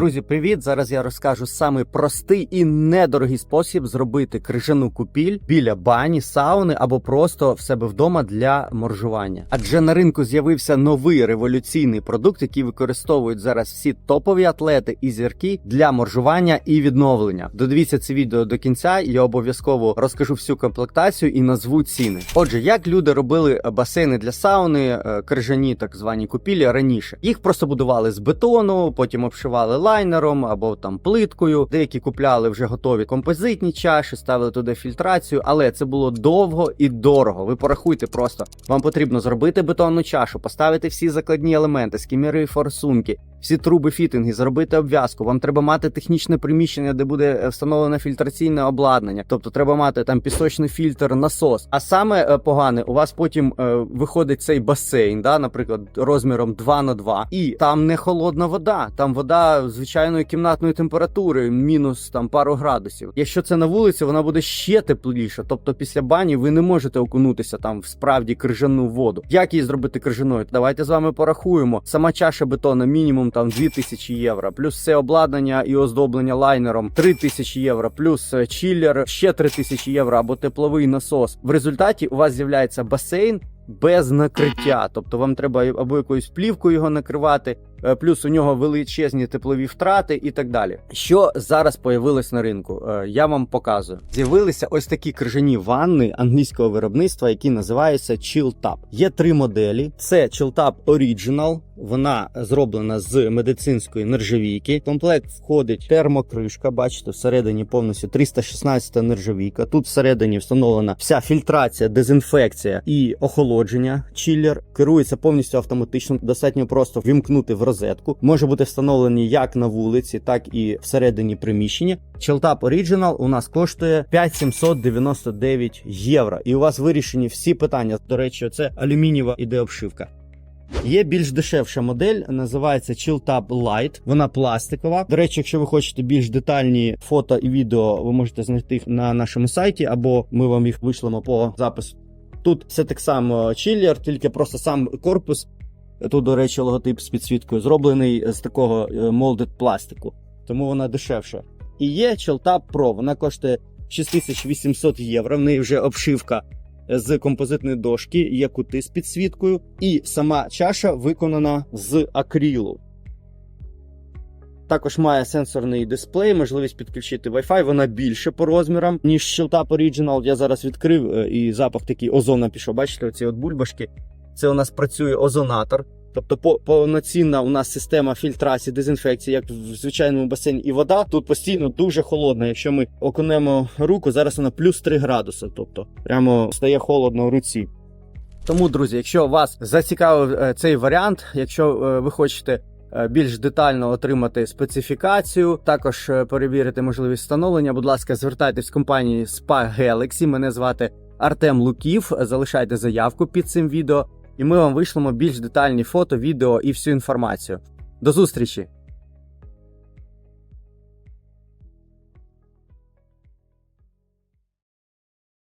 Друзі, привіт! Зараз я розкажу самий простий і недорогий спосіб зробити крижану купіль біля бані, сауни або просто в себе вдома для моржування. Адже на ринку з'явився новий революційний продукт, який використовують зараз всі топові атлети і зірки для моржування і відновлення. Додивіться це відео до кінця. Я обов'язково розкажу всю комплектацію і назву ціни. Отже, як люди робили басейни для сауни, е, крижані так звані купілі раніше. Їх просто будували з бетону, потім обшивали лайнером або там плиткою. Деякі купляли вже готові композитні чаші, ставили туди фільтрацію, але це було довго і дорого. Ви порахуйте просто. Вам потрібно зробити бетонну чашу, поставити всі закладні елементи, скіміри форсунки. Всі труби фітинги, зробити обв'язку. Вам треба мати технічне приміщення, де буде е, встановлене фільтраційне обладнання. Тобто треба мати там пісочний фільтр, насос. А саме е, погане, у вас потім е, виходить цей басейн, да, наприклад, розміром 2 на 2 і там не холодна вода, там вода звичайної кімнатної температури, мінус там пару градусів. Якщо це на вулиці, вона буде ще тепліша. Тобто, після бані ви не можете окунутися там в справді крижану воду. Як її зробити крижаною? Давайте з вами порахуємо. Сама чаша бетона мінімум там 2000 євро, плюс все обладнання і оздоблення лайнером 3000 євро, плюс е, чіллер ще 3000 євро або тепловий насос. В результаті у вас з'являється басейн. Без накриття, тобто вам треба або якоюсь плівкою його накривати, плюс у нього величезні теплові втрати і так далі. Що зараз появилось на ринку? Е, Я вам показую. З'явилися ось такі крижані ванни англійського виробництва, які називаються Chill. Є три моделі: це Chill Tub Original, вона зроблена з медицинської нержавійки. В комплект входить термокришка. Бачите, всередині повністю 316 нержавійка. Тут всередині встановлена вся фільтрація, дезінфекція і охолодження. Чіллер керується повністю автоматично. Достатньо просто вімкнути в розетку. Може бути встановлені як на вулиці, так і всередині приміщення. Chilltap Original у нас коштує 5799 євро. І у вас вирішені всі питання. До речі, це алюмінієва іде обшивка. Є більш дешевша модель, називається Chilltab Light. Вона пластикова. До речі, якщо ви хочете більш детальні фото і відео, ви можете знайти їх на нашому сайті, або ми вам їх вишлемо по запису. Тут все так само чиллер, тільки просто сам корпус. Тут, до речі, логотип з підсвіткою зроблений з такого е, molded пластику, тому вона дешевша. І є Chilltab Pro, вона коштує 6800 євро. В неї вже обшивка з композитної дошки, є кути з підсвіткою, і сама чаша виконана з акрилу. Також має сенсорний дисплей, можливість підключити Wi-Fi. Вона більше по розмірам, ніж Shieldtap Original. Я зараз відкрив е, і запах такий озона пішов. Бачите, оці от бульбашки. Це у нас працює озонатор. Тобто повноцінна у нас система фільтрації, дезінфекції, як в звичайному басейні, і вода тут постійно дуже холодна. Якщо ми окунемо руку, зараз вона плюс 3 градуси, тобто прямо стає холодно в руці. Тому, друзі, якщо вас зацікавив е, цей варіант, якщо е, ви хочете е, більш детально отримати специфікацію, також перевірити можливість встановлення, будь ласка, звертайтесь в компанії Spa Galaxy. Мене звати Артем Луків. Залишайте заявку під цим відео, і ми вам вийшлемо більш детальні фото, відео і всю інформацію. До зустрічі!